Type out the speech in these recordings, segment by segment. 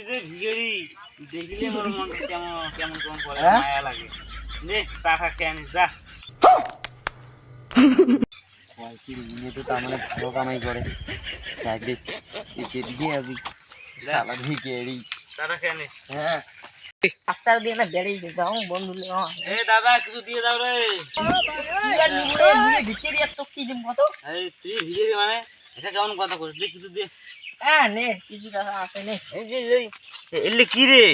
তুই যে ভিখারি দেখলে মোর মনটা কেমন কেমন কেমন করে হ্যাঁ? মায়া লাগে। নে চা খা খেয়ে আনিস যা। ইনে তো তার মানে ভালো কামাই করে। সালা হ্যাঁ। রাস্তার দিয়ে না বেড়ে দাও বন্ধু এ দাদা কিছু দিয়ে দাও রে। কি আর নিবো রে নিয়ে ভিতরে আর তো কি দিম কত তুই ভিখারি মানে? এটা কেমন কথা করিস দে কিছু দিয়ে। হ্যাঁ নে কিছু টাকা আছে নে। এই যে এই এলে কি রে?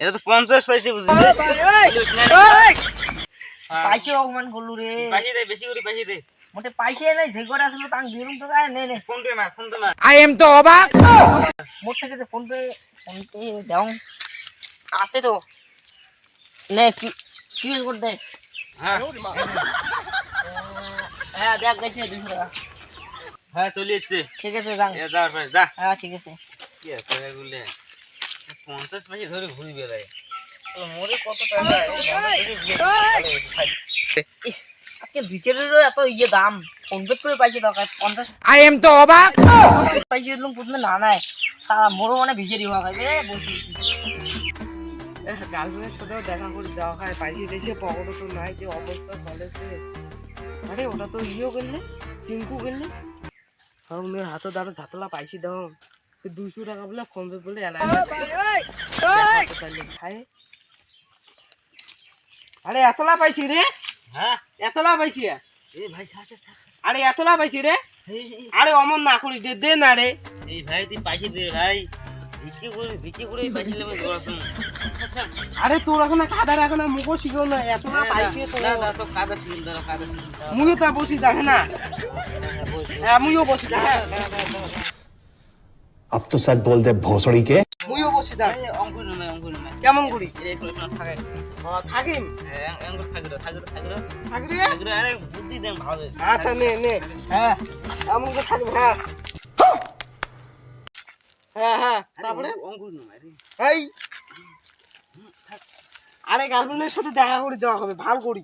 এটা তো পঞ্চাশ পয়সা বুঝলি। পাইছে অপমান করলু রে। পাশে দে বেশি করে পাশে দে মোটে পাইছে নাই যে করে আসলো তাং দিলুম তো গায়ে নে নে। ফোন পে মার ফোন পে মার। মোট থেকে তো ফোন পে ফোন পে দাও আছে তো। নে কি কি করে দে হ্যাঁ। হ্যাঁ দেখ গেছে দুশো টাকা। হ্যাঁ চলে যাচ্ছে ঠিক আছে যাও। এ যা পাশ যা। হ্যাঁ ঠিক আছে। কি আছে এগুলো পঞ্চাশ পয়সা ধরে ঘুরি বেড়ায়। মোরে কত টাকা ইস আজকে ভিতরেরও এত ইয়ে দাম। ফোন পে করে পাইছে দরকার পঞ্চাশ। I am তো অবাক। পাইছে দিলাম প্রথমে না নাই। সারা মোরও মানে ভিজে দিবা খাই রে বসি গার্লফ্রেন্ডের সাথেও দেখা করে যাওয়া খায় পাইছি দেশে পকেটও তো নাই যে অবস্থা চলেছে আরে ওটা তো ইয়েও করলে টিঙ্কু করলে আর মেয়ের হাতে দাঁড়ো ঝাতলা পাইছি দাও। দুশো টাকা বলে ফোন পে বলে আরে এতলা পাইছি রে। হ্যাঁ। এতলা পাইছি। এ ভাই। আরে এতলা পাইছি রে। আরে অমন না করি দে দে না রে। এই ভাই তুই পাইছি দে ভাই। বিক্রি করে বিক্রি করে পাইছিলাম আরে তোর এখন কাদা রাখো না মুখও শিখো না এত না পাইছে তো। কাদা শিখে ধরো কাদা মুইও তা বসি দেখে না। হ্যাঁ মুইও বসি দেখে। আপ তো স্যার বল দে ভোসড়ি কে মুইও বসি দেখ। অঙ্কুর না অঙ্কুর না কেমন করি? থাকে হ্যাঁ, থাকিম। হ্যাঁ, অঙ্কুর থাকে থাকে থাকে থাকে থাকে আরে বুদ্ধি দেন ভালো হ্যাঁ তা নে নে। হ্যাঁ এমন করে থাকবে হ্যাঁ। হ্যাঁ। হ্যাঁ, হ্যাঁ তারপরে? অঙ্কুর না এই আরে গার্লফ্রেন্ডের সাথে দেখা করে দেওয়া হবে ভালো করি।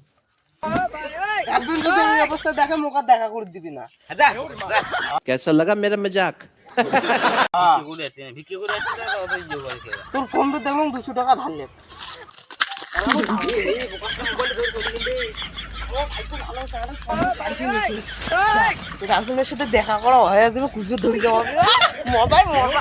একদিন যদি এই অবস্থা দেখে মুখ দেখা করে দিবি না। কেসা লাগা তোর ফোনটা দেখলাম দুশো টাকা ধার লেখ গার্লফ্রেন্ডের সাথে দেখা করা হয়ে যাবে খুচরো ধরে যাওয়া মজাই মজা।